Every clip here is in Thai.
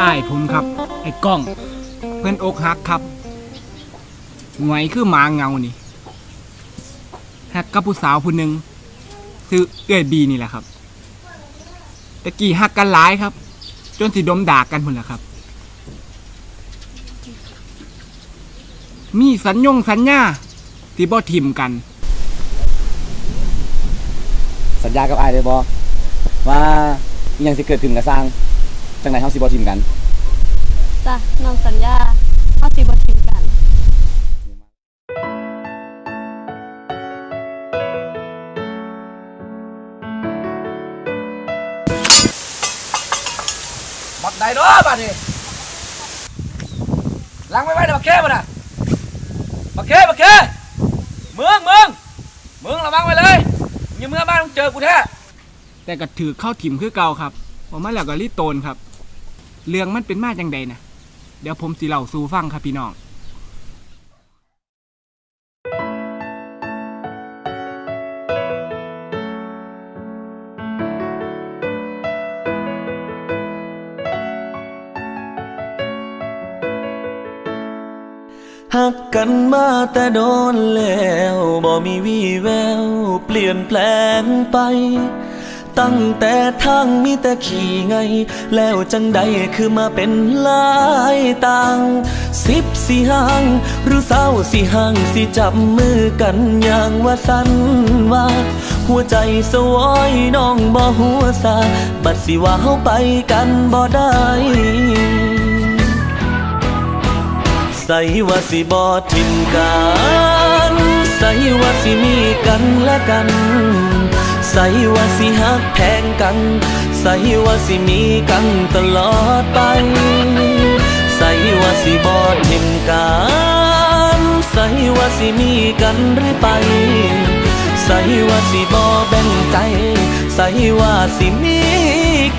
อ้ายผมครับ ไอ้ก้อง เพื่อนอกหักครับหงวยคือหมาเงานี่หักกับผู้สาวผู้หนึ่งซื้อเอื้อยบีนี่แหละครับตะกี้หักกันหลายครับ จนสิดมด่ากันพุ่นแหละครับ มีสัญญงสัญญาที่บ่ทิมกัน สัญญากับไอ้ายเลยบอว่าอิหยังสิเกิดขึ้นกับสร้าง จังไหนเฮาสิบ่ทิมกัน จ้ะน้องสัญญาเฮาสิบ่ทิ้งกัน บักไดเนาะบัดนี้ล้างไว้ไว้เดี๋ยวบักเคบ่น่ะบักเคบักเคเมืองเมืองเมืองระวังไว้เลยอย่าเมื่อบ้านต้องเจอกูแท้แต่ก็ถือเข้าถิ่มคือเก่าครับผมมาแล้วก็รีบโตนครับ เรื่องมันเป็นมาจังใดนะเดี๋ยวผมสิเล่าสู่ฟังครับพี่น้องหักกันมาแต่โดนแล้ว บ่มีวี่แวว เปลี่ยนแปลงไป ตั้งแต่ทางมีแต่ขี่ไง แล้วจังใดคือมาเป็นลายต่างสิบสี่ห้าง หรือเศร้าสี่ห้างสิจับมือกันอย่างว่าสันว่า หัวใจสวอยน้องบ่หัวซาบัดสิว่าเฮาไปกันบ่ได้ใส่ว่าสิบอทิมกัน ใส่ว่าสิมีกันและกัน ใส่ว่าสิหักแพงกัน ใส่ว่าสิมีกันตลอดไป ใส่ว่าสิบอทิมกันใส่ว่าสิมีกันหรือไป ใส่ว่าสิบอแบ่งใจ ใส่ว่าสิมี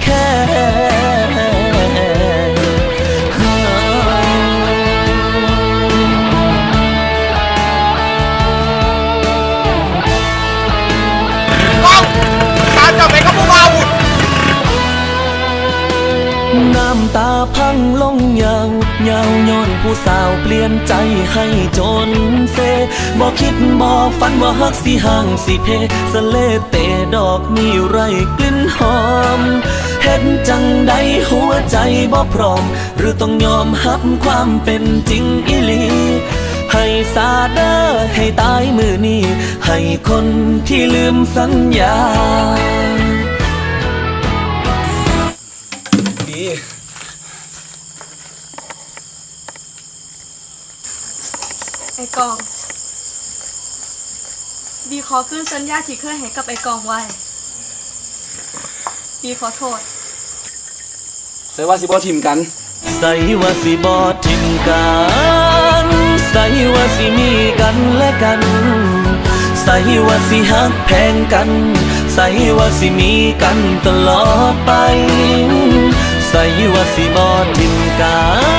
แค่ สาวเปลี่ยนใจให้จนเซบอกคิดบอกฝันว่าฮักสิห่างสิเพสเลเตดอกมีไรกลิ่นหอมเห็นจังใดหัวใจบ่พร้อม หรือต้องยอมหับความเป็นจริงอีหลีให้สาเดอให้ตายมือนี้ ให้คนที่ลืมสัญญา ไอ้กอง บีขอขึ้นสัญญาที่เคยให้กับไอ้กองไว้ บีขอโทษ ใส่ว่าสิบ่ทิมกัน ใส่ว่าสิบอทิมกัน ใส่ว่าสิมีกันและกัน ใส่ว่าสิหักแพงกัน ใส่ว่าสิมีกันตลอดไป ใส่ว่าสิบอทิมกันใ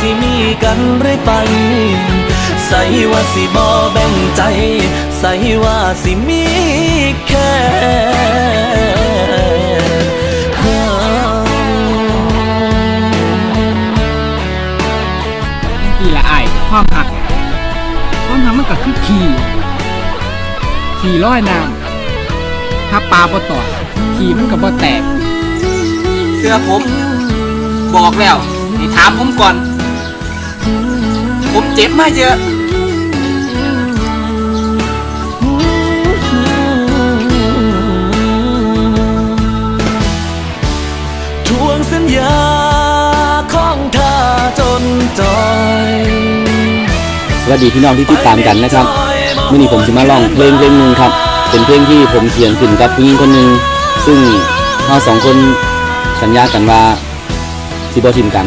สิมีกันเรื่อยไป ใส่ว่าสิบอแบ่งใจ ใส่ว่าสิมีแค่นี่ละไอความหัก ความหักมันก็คือขี่ ขี่ร้อยน้ำถ้าปลาบ่ต่อขี่มันก็บ่แตก เสื้อผม บอกแล้วให้ถามผมก่อน ผมเจ็บมาเยอะ ทวงสัญญาของท่าจนจอยสวัสดีพี่น้องที่ติดตามกันนะครับมื่อนี้ผมจะมาลองเพลงเพลงหนึ่งครับ เป็นเพลงที่ผมเขียนขึ้นกับผู้หญิงคนหนึ่งซึ่งเราสองคนสัญญากันว่าสิบ่ทิมกัน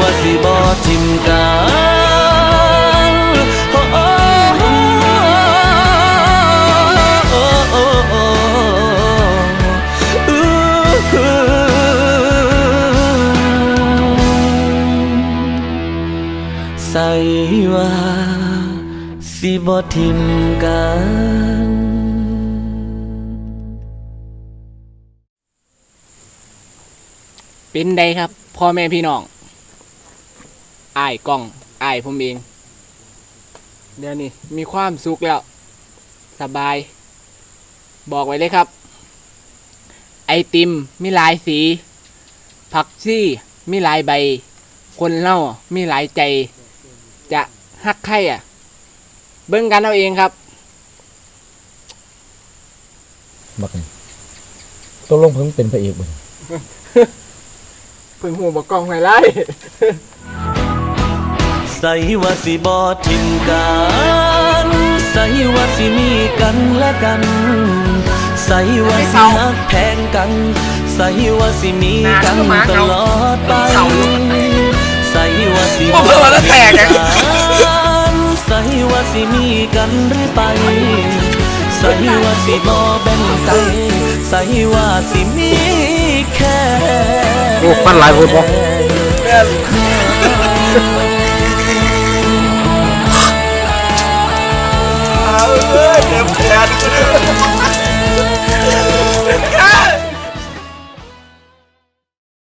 ว่าสิบ่ทิมกันโอ้โอ้ใส่ว่าสิบ่ทิมกันเป็นใดครับพ่อแม่พี่น้อง อ้ายกล้องอ้ายผมเอง เดี๋ยวนี้มีความสุขแล้ว สบาย บอกไว้เลยครับ ไอติมมีหลายสี ผักซี่มีหลายใบ คนเล่ามีหลายใจ จะฮักใครอะ เบิ่งกันเอาเองครับบักนี่ตัวลงเพิ่งเป็นพระเอกบ่ เพิ่งหูบอกกล้องไฮไลท์ ใส่ว่าสิบอทิมกันใส่ว่าสิมีกันและกันใส่ว่าสิฮักแพงกันใส่ว่าสิมีกันตลอดไปใส่ว่าสิโอ้โหแล้วแตกอะนใส่ว่าสิมีกันเรื่อยไปใส่ว่าสิบอแบ่งใจใส่ว่าสิมีแค่โอ้ปั้นหลายคนบ่ เอ้ยเจ็บแขน